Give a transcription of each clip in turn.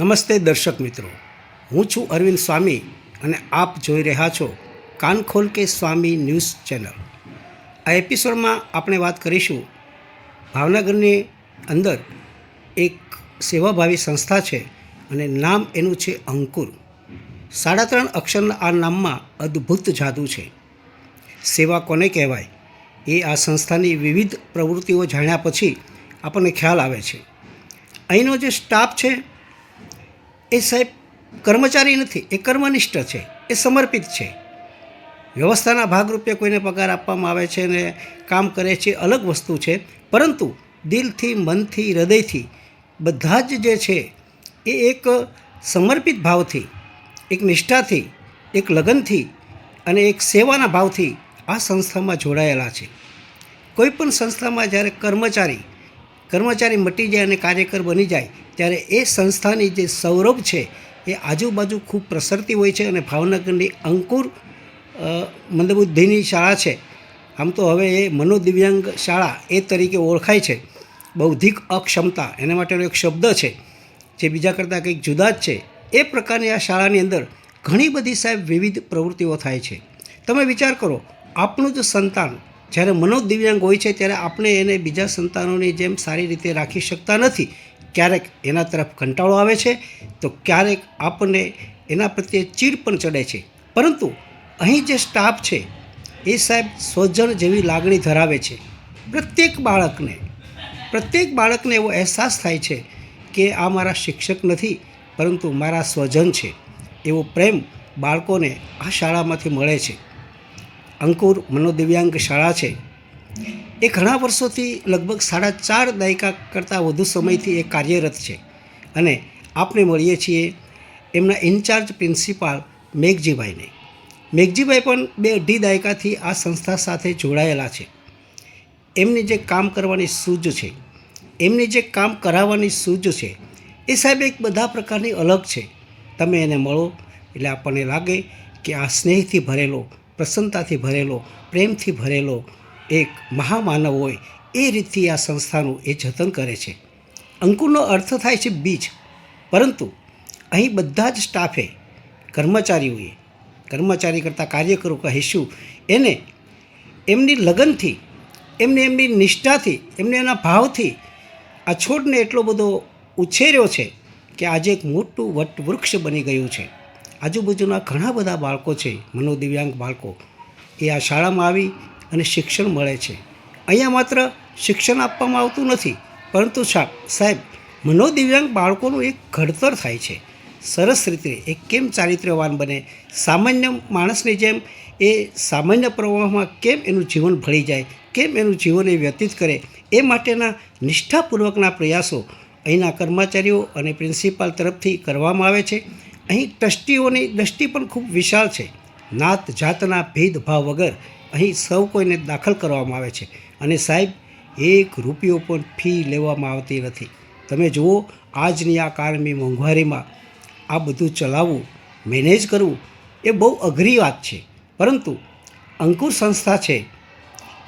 નમસ્તે દર્શક મિત્રો. હું છું અરવિંદ સ્વામી અને આપ જોઈ રહ્યા છો કાનખોલ કે સ્વામી ન્યૂઝ ચેનલ. આ એપિસોડમાં આપણે વાત કરીશું ભાવનગરની અંદર એક સેવાભાવી સંસ્થા છે અને નામ એનું છે અંકુર. સાડા ત્રણ અક્ષરના આ નામમાં અદ્ભુત જાદુ છે. સેવા કોને કહેવાય? એ આ સંસ્થાની વિવિધ પ્રવૃત્તિઓ જાણ્યા પછી આપણને ખ્યાલ આવે છે. અહીંનો જે સ્ટાફ છે એ સાહેબ કર્મચારી નથી, એ કર્મનિષ્ઠ છે, એ સમર્પિત છે. વ્યવસ્થાના ભાગરૂપે કોઈને પગાર આપવામાં આવે છે ને કામ કરે છે અલગ વસ્તુ છે, પરંતુ દિલથી, મનથી, હૃદયથી બધા જ જે છે એ એક સમર્પિત ભાવથી, એક નિષ્ઠાથી, એક લગનથી અને એક સેવાના ભાવથી આ સંસ્થામાં જોડાયેલા છે. કોઈ પણ સંસ્થામાં જ્યારે કર્મચારી કર્મચારી મટી જાય અને કાર્યકર બની જાય, ત્યારે એ સંસ્થાની જે સૌરભ છે, એ આજુબાજુ ખૂબ પ્રસરતી હોય છે અને ભાવનગરની અંકુર મંદબુદ્ધિની શાળા છે. આમ તો હવે એ મનોદિવ્યાંગ શાળા એ તરીકે ઓળખાય છે. બૌદ્ધિક અક્ષમતા એના માટેનો એક શબ્દ છે, જે બીજા કરતાં કંઈક જુદા જ છે. એ પ્રકારની આ શાળાની અંદર ઘણી બધી સાહેબ વિવિધ પ્રવૃત્તિઓ થાય છે. તમે વિચાર કરો, આપણું જ સંતાન જ્યારે મનોદિવ્યાંગ હોય છે ત્યારે આપણે એને બીજા સંતાનોની જેમ સારી રીતે રાખી શકતા નથી, ક્યારેક એના તરફ કંટાળો આવે છે, તો ક્યારેક આપણને એના પ્રત્યે ચીડ પણ ચડે છે. પરંતુ અહીં જે સ્ટાફ છે, એ સાહેબ સ્વજન જેવી લાગણી ધરાવે છે. પ્રત્યેક બાળકને પ્રત્યેક બાળકને એવો અહેસાસ થાય છે કે આ મારા શિક્ષક નથી, પરંતુ મારા સ્વજન છે. એવો પ્રેમ બાળકોને આ શાળામાંથી મળે છે. અંકુર મનોદિવ્યાંગ શાળા છે. એ ઘણા વર્ષોથી લગભગ સાડા ચાર દાયકા કરતાં વધુ સમયથી એ કાર્યરત છે અને આપણે મળીએ છીએ એમના ઇન્ચાર્જ પ્રિન્સિપાલ મેઘજીભાઈને. મેઘજીભાઈ પણ બે અઢી દાયકાથી આ સંસ્થા સાથે જોડાયેલા છે. એમની જે કામ કરવાની સૂઝ છે, એમની જે કામ કરાવવાની સૂઝ છે, એ સાહેબ એક બધા પ્રકારની અલગ છે. તમે એને મળો એટલે આપણને લાગે કે આ સ્નેહથી ભરેલો પ્રસન્નતાથી ભરેલો, પ્રેમથી ભરેલો એક મહામાનવ હોય, એ રીતથી આ સંસ્થાનું એ જતન કરે છે. અંકુરનો અર્થ થાય છે બીજ. પરંતુ અહીં બધા જ સ્ટાફે કર્મચારીઓએ, કર્મચારી કરતાં કાર્યકરો કહીશું, એને એમની લગનથી, એમને એમની નિષ્ઠાથી, એમને એના ભાવથી આ છોડને એટલો બધો ઉછેર્યો છે કે આજે એક મોટું વટ વૃક્ષ બની ગયું છે. આજુબાજુના ઘણા બધા બાળકો છે, મનોદિવ્યાંગ બાળકો. એ આ શાળામાં આવી અને શિક્ષણ મળે છે. અહીંયા માત્ર શિક્ષણ આપવામાં આવતું નથી, પરંતુ સાહેબ, મનોદિવ્યાંગ બાળકોનું એક ઘડતર થાય છે. સરસ રીતે એ કેમ ચારિત્ર્યવાન બને? સામાન્ય માણસની જેમ એ સામાન્ય પ્રવાહમાં કેમ એનું જીવન ભળી જાય? કેમ એનું જીવન એ વ્યતીત કરે? એ માટેના નિષ્ઠાપૂર્વકના પ્રયાસો અહીંના કર્મચારીઓ અને પ્રિન્સિપાલ તરફથી કરવામાં આવે છે. અહીં ટ્રસ્ટીઓની દ્રષ્ટિ પણ ખૂબ વિશાળ છે. નાત જાતના ભેદભાવ વગર અહીં સૌ કોઈને દાખલ કરવામાં આવે છે. અને સાહેબ, એક રૂપિયો પણ ફી લેવામાં આવતી નથી. તમે જુઓ, આજની આ કારમી મોંઘવારીમાં આ બધું ચલાવવું, મેનેજ કરવું એ બહુ અઘરી વાત છે. પરંતુ અંકુર સંસ્થા છે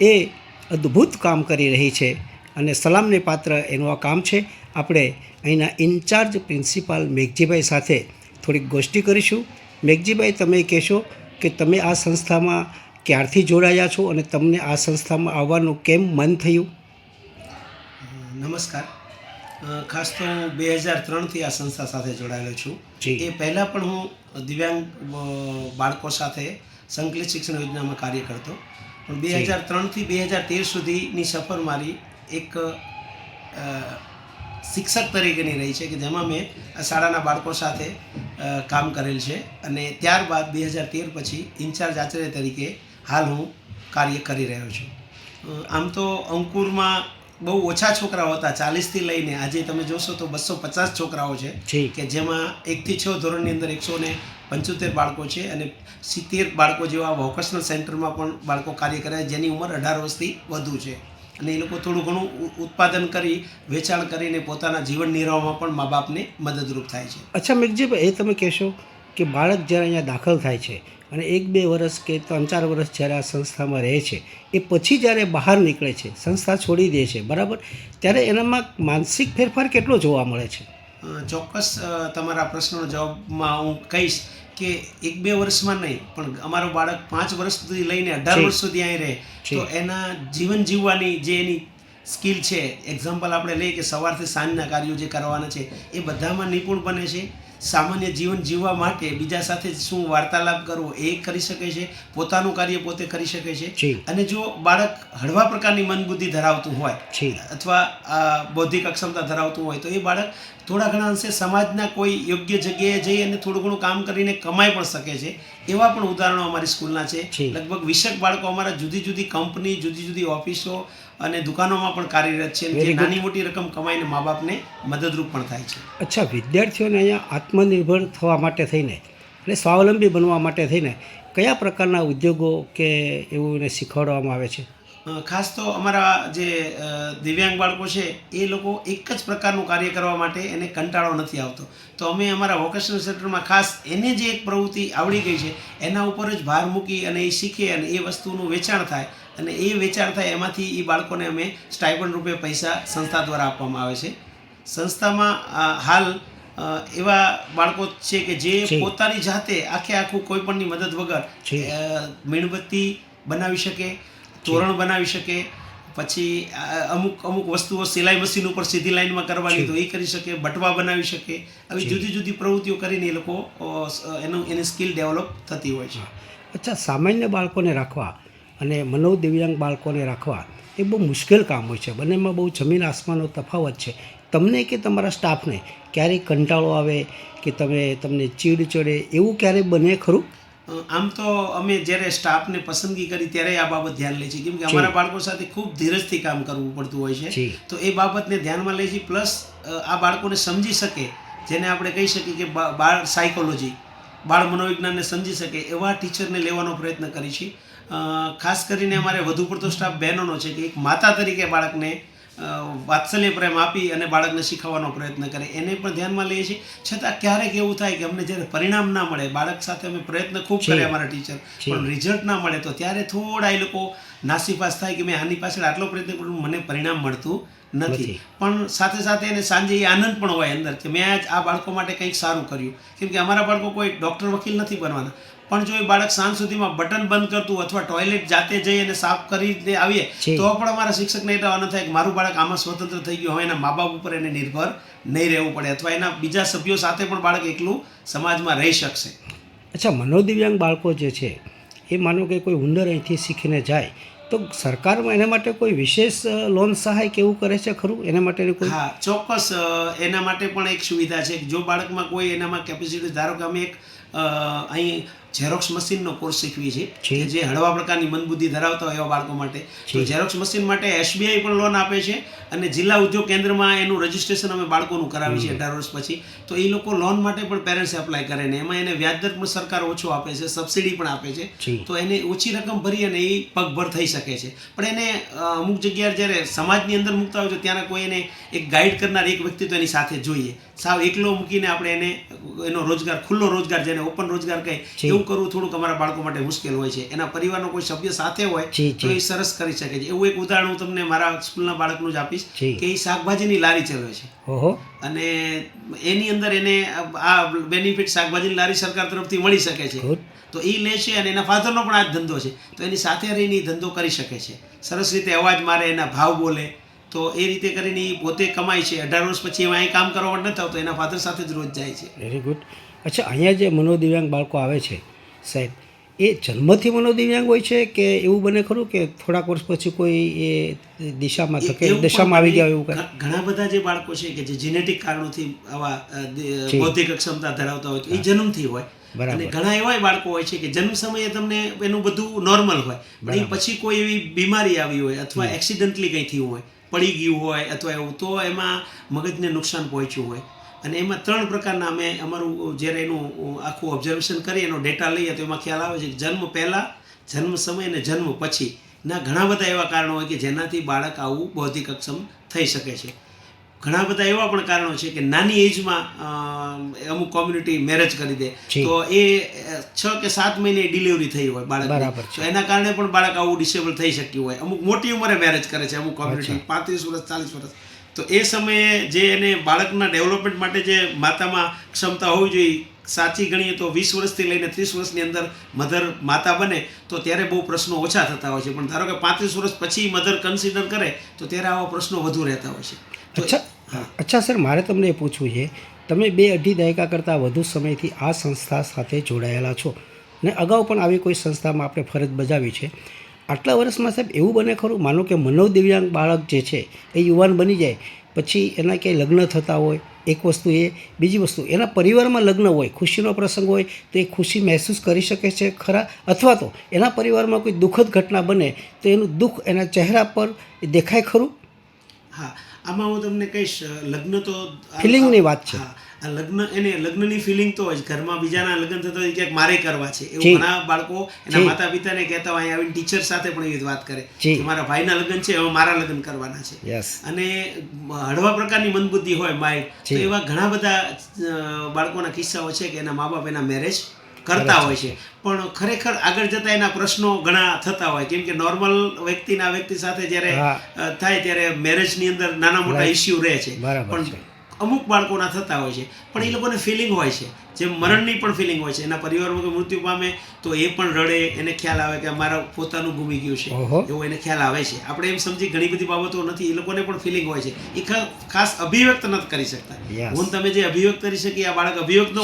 એ અદ્ભુત કામ કરી રહી છે અને સલામને પાત્ર એનું આ કામ છે. આપણે અહીંના ઇન્ચાર્જ પ્રિન્સિપાલ મેઘજીભાઈ સાથે થોડીક ગોષ્ઠી કરીશું. મેઘજીભાઈ તમે કહેશો કે તમે આ સંસ્થામાં ક્યારથી જોડાયા છો અને તમને આ સંસ્થામાં આવવાનું કેમ મન થયું? નમસ્કાર. ખાસ તો હું બે હજાર ત્રણથી આ સંસ્થા સાથે જોડાયેલો છું. એ પહેલાં પણ હું દિવ્યાંગ બાળકો સાથે સંકલિત શિક્ષણ યોજનામાં કાર્ય કરતો. પણ બે હજાર ત્રણથી બે હજાર તેર સુધીની સફર મારી એક શિક્ષક તરીકેની રહી છે કે જેમાં મેં આ શાળાના બાળકો સાથે કામ કરેલ છે અને ત્યારબાદ બે હજાર તેર પછી ઇન્ચાર્જ આચાર્ય તરીકે હાલ હું કાર્ય કરી રહ્યો છું. આમ તો અંકુરમાં બહુ ઓછા છોકરાઓ હતા ચાલીસથી લઈને આજે તમે જોશો તો બસો પચાસ છોકરાઓ છે કે જેમાં એકથી છ ધોરણની અંદર એકસો ને પંચોતેર બાળકો છે અને સિત્તેર બાળકો જેવા વોકેશનલ સેન્ટરમાં પણ બાળકો કાર્ય કરે છે જેની ઉંમર અઢાર વર્ષથી વધુ છે. અને એ લોકો થોડું ઘણું ઉત્પાદન કરી, વેચાણ કરીને પોતાના જીવન નિર્વાહમાં પણ મા બાપને મદદરૂપ થાય છે. અચ્છા, મેઘજીભાઈ, એ તમે કહેશો કે બાળક જ્યારે અહીંયા દાખલ થાય છે અને એક બે વર્ષ કે ત્રણ ચાર વર્ષ જ્યારે આ સંસ્થામાં રહે છે, એ પછી જ્યારે બહાર નીકળે છે, સંસ્થા છોડી દે છે, બરાબર? ત્યારે એનામાં માનસિક ફેરફાર કેટલો જોવા મળે છે? ચોક્કસ તમારા પ્રશ્નનો જવાબમાં હું કહીશ કે એક બે વર્ષમાં નહીં પણ અમારું બાળક પાંચ વર્ષ સુધી લઈને અઢાર વર્ષ સુધી અહીં રહે. તો એના જીવન જીવવાની જે એની સ્કિલ છે એક્ઝામ્પલ આપણે લઈએ કે સવારથી સાંજના કાર્યો જે કરવાના છે એ બધામાં નિપુણ બને છે. સામાન્ય જીવન જીવવા માટે બીજા સાથે શું વાર્તાલાપ કરવો એ કરી શકે છે પોતાનું કાર્ય પોતે કરી શકે છે. અને જો બાળક હળવા પ્રકારની મનબુદ્ધિ ધરાવતું હોય અથવા બૌદ્ધિક અક્ષમતા ધરાવતું હોય તો એ બાળક થોડા ઘણા અંશે સમાજના કોઈ યોગ્ય જગ્યાએ જઈ અને થોડું ઘણું કામ કરીને કમાઈ પણ શકે છે. એવા પણ ઉદાહરણો અમારી સ્કૂલના છે. લગભગ વીસેક બાળકો અમારા જુદી જુદી કંપની જુદી જુદી ઓફિસો અને દુકાનોમાં પણ કાર્યરત છે જે નાની મોટી રકમ કમાઈને મા બાપને મદદરૂપ પણ થાય છે. અચ્છા વિદ્યાર્થીઓને અહીંયા આત્મનિર્ભર થવા માટે થઈને એટલે સ્વાવલંબી બનવા માટે થઈને કયા પ્રકારના ઉદ્યોગો કે એવું એને શીખવાડવામાં આવે છે? ખાસ તો અમારા જે દિવ્યાંગ બાળકો છે એ લોકો એક જ પ્રકારનું કાર્ય કરવા માટે એને કંટાળો નથી આવતો. તો અમે અમારા વોકેશનલ સેન્ટરમાં ખાસ એને જે એક પ્રવૃત્તિ આવડી ગઈ છે એના ઉપર જ ભાર મૂકી અને એ શીખે અને એ વસ્તુનું વેચાણ થાય. અને એ વેચાણ થાય એમાંથી એ બાળકોને અમે સ્ટાઇપન્ડ રૂપે પૈસા સંસ્થા દ્વારા આપવામાં આવે છે. સંસ્થામાં હાલ એવા બાળકો છે કે જે પોતાની જાતે આખે આખું કોઈ પણની મદદ વગર મીણબત્તી બનાવી શકે તોરણ બનાવી શકે પછી અમુક અમુક વસ્તુઓ સિલાઈ મશીન ઉપર સીધી લાઈનમાં કરવાની તો એ કરી શકે બટવા બનાવી શકે. આવી જુદી જુદી પ્રવૃત્તિઓ કરીને એ લોકો એનું એની સ્કિલ ડેવલપ થતી હોય છે. અચ્છા સામાન્ય બાળકોને રાખવા અને મનોદિવ્યાંગ બાળકોને રાખવા એ બહુ મુશ્કેલ કામ હોય છે. બંનેમાં બહુ જમીન આસમાનનો તફાવત છે. તમને કે તમારા સ્ટાફને ક્યારેય કંટાળો આવે કે તમે તમને ચીડ ચડે એવું ક્યારેય બને ખરું? આમ તો અમે જ્યારે સ્ટાફને પસંદગી કરી ત્યારે આ બાબત ધ્યાન લે છીએ કેમ કે અમારા બાળકો સાથે ખૂબ ધીરજથી કામ કરવું પડતું હોય છે. તો એ બાબતને ધ્યાનમાં લઈ છીએ પ્લસ આ બાળકોને સમજી શકે જેને આપણે કહી શકીએ કે બાળ સાયકોલોજી બાળ મનોવિજ્ઞાનને સમજી શકે એવા ટીચરને લેવાનો પ્રયત્ન કરી છીએ ખાસ કરીને અમારે વધુ પડતો સ્ટાફ બહેનોનો છે કે એક માતા તરીકે બાળકને વાત્સલ્ય પ્રેમ આપી અને બાળકને શીખવવાનો પ્રયત્ન કરે. એને પણ ધ્યાનમાં લઈએ છીએ. છતાં ક્યારેક એવું થાય કે અમને જ્યારે પરિણામ ના મળે બાળક સાથે અમે પ્રયત્ન ખૂબ. કરે અમારા ટીચર પણ રિઝલ્ટ ના મળે તો ત્યારે થોડા એ લોકો નાસીપાસ થાય કે મેં આની પાછળ આટલો પ્રયત્ન કરું મને પરિણામ મળતું નથી. પણ સાથે સાથે એને સાંજે એ આનંદ પણ હોય અંદર કે મેં આજ આ બાળકો માટે કંઈક સારું કર્યું. કેમ કે અમારા બાળકો કોઈ ડૉક્ટર વકીલ નથી બનવાના. પણ જો એ બાળક સાંજ સુધીમાં બટન બંધ કરતું અથવા ટોયલેટ જાતે જઈ અને સાફ કરીને આવીએ તો પણ અમારા શિક્ષકને એટલા આનંદ થાય કે મારું બાળક આમાં સ્વતંત્ર થઈ ગયું. હવે એના મા બાપ ઉપર એને નિર્ભર નહીં રહેવું પડે અથવા એના બીજા સભ્યો સાથે પણ બાળક એકલું સમાજમાં રહી શકશે. અચ્છા મનોદિવ્યાંગ બાળકો જે છે એ માનો કે કોઈ ઉંદર અહીંથી શીખીને જાય તો સરકારમાં એના માટે કોઈ વિશેષ લોન સહાય કે એવું કરે છે ખરું? એના માટેની કોઈ? હા ચોક્કસ એના માટે પણ એક સુવિધા છે. જો બાળકમાં કોઈ એનામાં કેપેસિટી ધારો કે અમે એક અહીં ઝેરોક્સ મશીનનો કોર્સ શીખવી છે જે. હળવા પ્રકારની મનબુદ્ધિ ધરાવતા હોય એવા બાળકો માટે. તો. ઝેરોક્સ મશીન માટે એસબીઆઈ પણ લોન આપે છે અને જિલ્લા ઉદ્યોગ કેન્દ્રમાં એનું રજીસ્ટ્રેશન અમે બાળકોનું કરાવીએ છીએ અઢાર વર્ષ પછી. તો એ લોકો લોન માટે પણ પેરેન્ટ્સ એપ્લાય કરે ને. એમાં એને વ્યાજદર પણ સરકાર ઓછો આપે છે સબસિડી પણ આપે છે. તો એને ઓછી રકમ ભરી અને એ પગભર થઈ શકે છે. પણ એને અમુક જગ્યાએ જ્યારે સમાજની અંદર મૂકતા હોય તો ત્યારે કોઈ એને એક ગાઈડ કરનાર એક વ્યક્તિ તો એની સાથે જોઈએ. સાવ એકલો મૂકીને આપણે એને એનો રોજગાર ખુલ્લો રોજગાર જેને ઓપન રોજગાર કહે એવું કરવું થોડુંક અમારા બાળકો માટે મુશ્કેલ હોય છે. એના પરિવારનો કોઈ સભ્ય સાથે હોય તો એ સરસ કરી શકે છે. એવું એક ઉદાહરણ હું તમને મારા સ્કૂલના બાળકનું જ આપીશ કે એ શાકભાજીની લારી ચલાવે છે. અને એની અંદર એને આ બેનિફિટ શાકભાજીની લારી સરકાર તરફથી મળી શકે છે. તો એ લે છે અને એના ફાધરનો પણ આ જ ધંધો છે. તો એની સાથે રહીને એ ધંધો કરી શકે છે. સરસ રીતે અવાજ મારે એના ભાવ બોલે. તો એ રીતે કરીને એ પોતે કમાય છે. અઢાર વર્ષ પછી એમાં અહીં કામ કરવા નથી આવતો એના ફાધર સાથે જ રોજ જાય છે. વેરી ગુડ અચ્છા અહીંયા જે મનોદિવ્યાંગ બાળકો આવે છે સાહેબ એ જન્મથી મનોદિવ્યાંગ હોય છે કે એવું બને ખરું કે થોડાક વર્ષ પછી કોઈ એ દિશામાં થકે દિશામાં આવી ગયા એવું ઘણા બધા જે બાળકો છે કે જે જીનેટિક કારણોથી આવા બૌદ્ધિક ક્ષમતા ધરાવતા હોય એ જન્મથી હોય. અને ઘણા એવા બાળકો હોય છે કે જન્મ સમયે તમને એનું બધું નોર્મલ હોય. પણ પછી કોઈ એવી બીમારી આવી હોય અથવા એક્સિડન્ટલી કંઈ થયું હોય પડી ગયું હોય અથવા એવું તો એમાં મગજને નુકસાન પહોંચ્યું હોય. અને એમાં ત્રણ પ્રકારના અમે અમારું જ્યારે એનું આખું ઓબ્ઝર્વેશન કરીએ એનો ડેટા લઈએ તો એમાં ખ્યાલ આવે છે કે જન્મ પહેલાં જન્મ સમય અને જન્મ પછી. ના ઘણા બધા એવા કારણો હોય કે જેનાથી બાળક આવું બૌદ્ધિક અક્ષમ થઈ શકે છે. ઘણા બધા એવા પણ કારણો છે કે નાની એજમાં અમુક કોમ્યુનિટી મેરેજ કરી દે. તો એ છ કે સાત મહિને ડિલિવરી થઈ હોય બાળક. તો એના કારણે પણ બાળક આવું ડિસેબલ થઈ શક્યું હોય. અમુક મોટી ઉંમરે મેરેજ કરે છે અમુક કોમ્યુનિટી પાંત્રીસ વર્ષ ચાલીસ વર્ષ. તો એ સમયે જે એને બાળકના ડેવલપમેન્ટ માટે જે માતામાં ક્ષમતા હોવી જોઈએ સાચી ગણીએ તો વીસ વર્ષથી લઈને ત્રીસ વર્ષની અંદર મધર માતા બને તો ત્યારે બહુ પ્રશ્નો ઓછા થતા હોય છે. પણ ધારો કે પાંત્રીસ વર્ષ પછી મધર કન્સિડર કરે તો ત્યારે આવા પ્રશ્નો વધુ રહેતા હોય છે. તો અચ્છા અચ્છા સર, મારે તમને એ પૂછવું છે, તમે બે અઢી દાયકા કરતાં વધુ સમયથી આ સંસ્થા સાથે જોડાયેલા છો ને અગાઉ પણ આવી કોઈ સંસ્થામાં આપણે ફરજ બજાવી છે? આટલા વર્ષમાં સાહેબ એવું બને ખરું, માનો કે મનોદિવ્યાંગ બાળક જે છે, એ યુવાન બની જાય, પછી એના ક્યાંય લગ્ન થતા હોય, એક વસ્તુ એ, બીજી વસ્તુ, એના પરિવારમાં લગ્ન હોય, ખુશીનો પ્રસંગ હોય, તો એ ખુશી મહેસૂસ કરી શકે છે ખરા? અથવા તો એના પરિવારમાં કોઈ દુઃખદ ઘટના બને, તો એનું દુઃખ એના ચહેરા પર દેખાય ખરું? હા આમાં હું તમને કહીશ લગ્ન તો ફિલિંગની વાત છે. આ લગ્ન એને લગ્નની ફિલિંગ તો જ ઘરમાં બીજાના લગ્ન થતા હોય ક્યાંક મારે કરવા છે. એવું ઘણા બાળકો એના. માતા પિતાને કહેતા હોય આવીને ટીચર સાથે પણ એવી વાત કરે કે મારા ભાઈના લગ્ન છે હવે મારા લગ્ન કરવાના છે. અને હળવા પ્રકારની મંદબુદ્ધિ હોય માઇન્ડ તો એવા ઘણા બધા બાળકોના કિસ્સાઓ છે કે એના મા બાપ એના મેરેજ કરતા હોય છે. પણ ખરેખર આગળ જતા એના પ્રશ્નો ઘણા થતા હોય. કેમ કે નોર્મલ વ્યક્તિના વ્યક્તિ સાથે જ્યારે થાય ત્યારે મેરેજની અંદર નાના મોટા ઇસ્યુ રહે છે. પણ. અમુક બાળકોના થતા હોય છે. પણ એ લોકોને ફિલિંગ હોય છે. જે મરણની પણ ફિલિંગ હોય છે. એના પરિવારમાં મૃત્યુ પામે તો એ પણ રડે એને ખ્યાલ આવે કે મારા પોતાનું ગુમી ગયું છે. એવો એને ખ્યાલ આવે છે. આપણે એમ સમજી ઘણી બધી બાબતો નથી. એ લોકોને પણ ફિલિંગ હોય છે. એ ખાસ અભિવ્યક્ત નથી કરી શકતા. હું તમે જે અભિવ્યક્ત કરી શકી આ બાળક અભિવ્યક્ત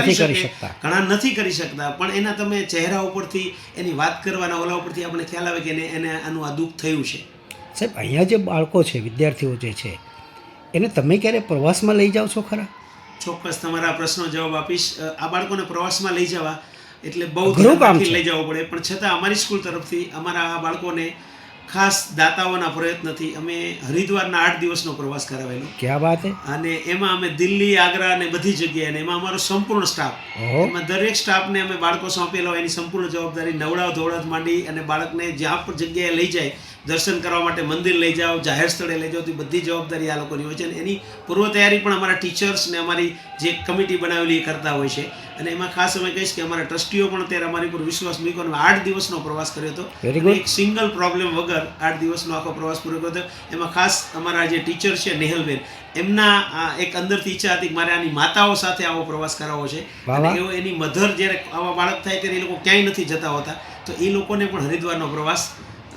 કરી શકે. ઘણા નથી કરી શકતા. પણ એના તમે ચહેરા ઉપરથી એની વાત કરવાના ઓલા ઉપરથી આપણે ખ્યાલ આવે કે એને એને આનું આ દુઃખ થયું છે. સાહેબ અહીંયા જે બાળકો છે વિદ્યાર્થીઓ જે છે એને તમે ક્યારે પ્રવાસમાં લઈ જાઓ છો ખરા? ચોક્કસ તમારા પ્રશ્નો જવાબ આપીશ. આ બાળકોને પ્રવાસમાં લઈ જવા એટલે બહુ અઘરું ધ્યાન કામ રાખીને છે. લઈ જવું પડે. પણ છતાં અમારી સ્કૂલ તરફથી અમારા આ બાળકોને ખાસ દાતાઓના પ્રયત્નથી અમે હરિદ્વારના આઠ દિવસનો પ્રવાસ કરાવેલો. ક્યાં વાત અને એમાં અમે દિલ્હી આગ્રા અને બધી જગ્યાએ અને એમાં અમારો સંપૂર્ણ સ્ટાફ. એમાં દરેક સ્ટાફને અમે બાળકો સોંપેલો એની સંપૂર્ણ જવાબદારી નવડાવ ધોવડાવ માંડી અને બાળકને જ્યાં પણ જગ્યાએ લઈ જાય દર્શન કરવા માટે મંદિર લઈ જાઓ જાહેર સ્થળે લઈ જાઓ તો બધી જવાબદારી આ લોકોની હોય છે. અને એની પૂર્વ તૈયારી પણ અમારા ટીચર્સ ને અમારી જે કમિટી બનાવેલી એ કરતા હોય છે. અને એમાં ખાસ અમે કહીશ કે અમારા ટ્રસ્ટીઓ પણ અત્યારે અમારી પર વિશ્વાસ મૂક્યો અને આઠ દિવસનો પ્રવાસ કર્યો હતો. એક સિંગલ પ્રોબ્લેમ વગર આઠ દિવસનો આખો પ્રવાસ પૂરો કર્યો હતો. એમાં ખાસ અમારા જે ટીચર છે નેહલબેન એમના એક અંદરથી ઈચ્છા હતી કે મારે આની માતાઓ સાથે આવો પ્રવાસ કરાવવો છે. અને એવો એની મધર જ્યારે આવા બાળક થાય ત્યારે એ લોકો ક્યાંય નથી જતા હોતા. તો એ લોકોને પણ હરિદ્વારનો પ્રવાસ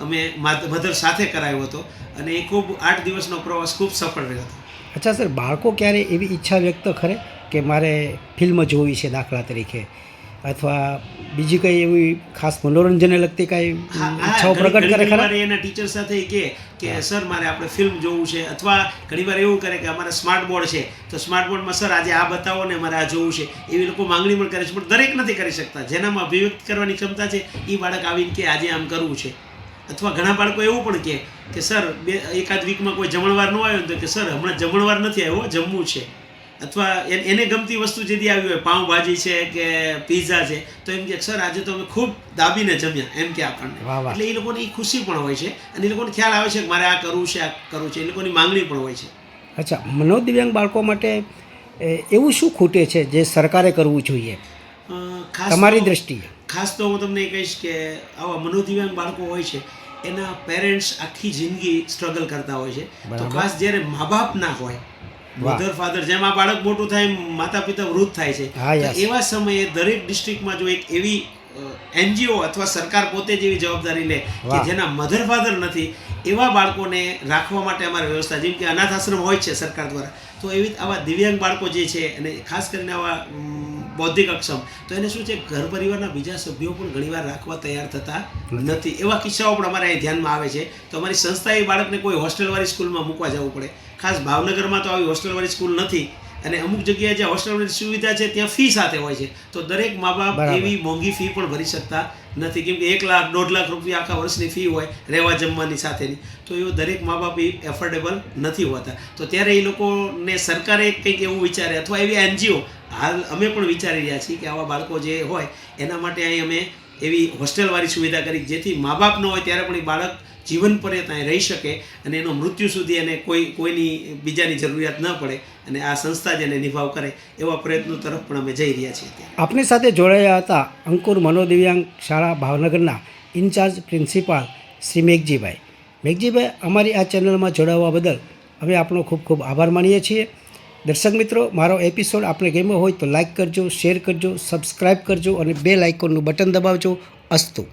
અમે મધર સાથે કરાયો હતો અને એ ખૂબ આઠ દિવસનો પ્રવાસ ખૂબ સફળ રહ્યો હતો. અચ્છા સર બાળકો ક્યારે એવી ઈચ્છા વ્યક્ત કરે કે મારે ફિલ્મ જોવી છે દાખલા તરીકે? અથવા બીજી કંઈ એવી ખાસ મનોરંજનને લગતી કાંઈ ઈચ્છાઓ પ્રગટ કરે મારે ખરા? એના ટીચર સાથે કે કે સર મારે આપણે ફિલ્મ જોવું છે. અથવા ઘણીવાર એવું કરે કે અમારે સ્માર્ટ બોર્ડ છે. તો સ્માર્ટ બોર્ડમાં સર આજે આ બતાવો ને મારે આ જોવું છે. એવી લોકો માંગણી પણ કરે છે પણ દરેક નથી કરી શકતા. જેનામાં અભિવ્યક્ત કરવાની ક્ષમતા છે એ બાળક આવીને કે આજે આમ કરવું છે. અથવા ઘણા બાળકો એવું પણ કહે કે સર બે એકાદ વીકમાં કોઈ જમણવાર ન આવ્યો તો કે સર હમણાં જમણવાર નથી આવ્યો જમવું છે. અથવા એને ગમતી વસ્તુ જેથી આવી હોય પાઉંભાજી છે કે પીઝા છે તો એમ કે સર આજે તો અમે ખૂબ દાબીને જમ્યા એમ કે આપણને. એટલે એ લોકોની ખુશી પણ હોય છે અને એ લોકોને ખ્યાલ આવે છે કે મારે આ કરવું છે આ કરવું છે એ લોકોની માંગણી પણ હોય છે. અચ્છા મનોદિવ્યાંગ બાળકો માટે એવું શું ખૂટે છે જે સરકારે કરવું જોઈએ? તમારી દ્રષ્ટિએ. ખાસ તો હું તમને એ કહીશ કે આવા મનોદિવ્યાંગ બાળકો હોય છે એના પેરેન્ટ્સ આખી જિંદગી સ્ટ્રગલ કરતા હોય છે. તો ખાસ જ્યારે મા બાપ ના હોય મધર ફાધર જેમ આ બાળક મોટું થાય માતા પિતા વૃદ્ધ થાય છે. એવા સમયે દરેક ડિસ્ટ્રિક્ટમાં જો એક એવી એનજીઓ અથવા સરકાર પોતે જેવી જવાબદારી લે કે જેના મધર ફાધર નથી એવા બાળકોને રાખવા માટે અમારે વ્યવસ્થા જેમ કે અનાથ આશ્રમ હોય છે સરકાર દ્વારા તો એવી આવા દિવ્યાંગ બાળકો જે છે અને ખાસ કરીને આવા બૌદ્ધિક અક્ષમ. તો એને શું છે ઘર પરિવારના બીજા સભ્યો પણ ઘણીવાર રાખવા તૈયાર થતા નથી. એવા કિસ્સાઓ પણ અમારે અહીં ધ્યાનમાં આવે છે. તો અમારી સંસ્થાએ બાળકને કોઈ હોસ્ટેલવાળી સ્કૂલમાં મૂકવા જવું પડે. ખાસ ભાવનગરમાં તો આવી હોસ્ટેલવાળી સ્કૂલ નથી. અને અમુક જગ્યાએ જ્યાં હોસ્ટેલની સુવિધા છે ત્યાં ફી સાથે હોય છે. તો દરેક મા બાપ એવી મોંઘી ફી પણ ભરી શકતા નથી. કેમ કે એક લાખ દોઢ લાખ રૂપિયા આખા વર્ષની ફી હોય રહેવા જમવાની સાથેની. તો એવું દરેક મા બાપ એ એફોર્ડેબલ નથી હોતા. તો ત્યારે એ લોકોને સરકારે કંઈક એવું વિચારે અથવા એવી એનજીઓ હાલ અમે પણ વિચારી રહ્યા છીએ કે આવા બાળકો જે હોય, એના માટે અહીં અમે એવી હોસ્ટેલવાળી સુવિધા કરી જેથી મા બાપ ન હોય ત્યારે પણ એ બાળક જીવન પર્યંત ત્યાં રહી શકે અને એનો મૃત્યુ સુધી એને કોઈ, કોઈની બીજાની જરૂરિયાત ન પડે અને આ સંસ્થા જ એને નિભાવ કરે એવા પ્રયત્નો તરફ પણ અમે જઈ રહ્યા છીએ આપની સાથે જોડાયા હતા અંકુર મનોદિવ્યાંગ શાળા ભાવનગરના ઇન્ચાર્જ પ્રિન્સિપાલ શ્રી મેઘજીભાઈ. મેઘજીભાઈ, અમારી આ ચેનલમાં જોડાવા બદલ અમે આપનો ખૂબ ખૂબ આભાર માનીએ છીએ. દર્શક મિત્રો, મારો એપિસોડ આપણે ગમ્યો હોય તો લાઈક કરજો શેર કરજો સબસ્ક્રાઈબ કરજો અને બે લાઇકોનનું બટન દબાવજો. અસ્તુ.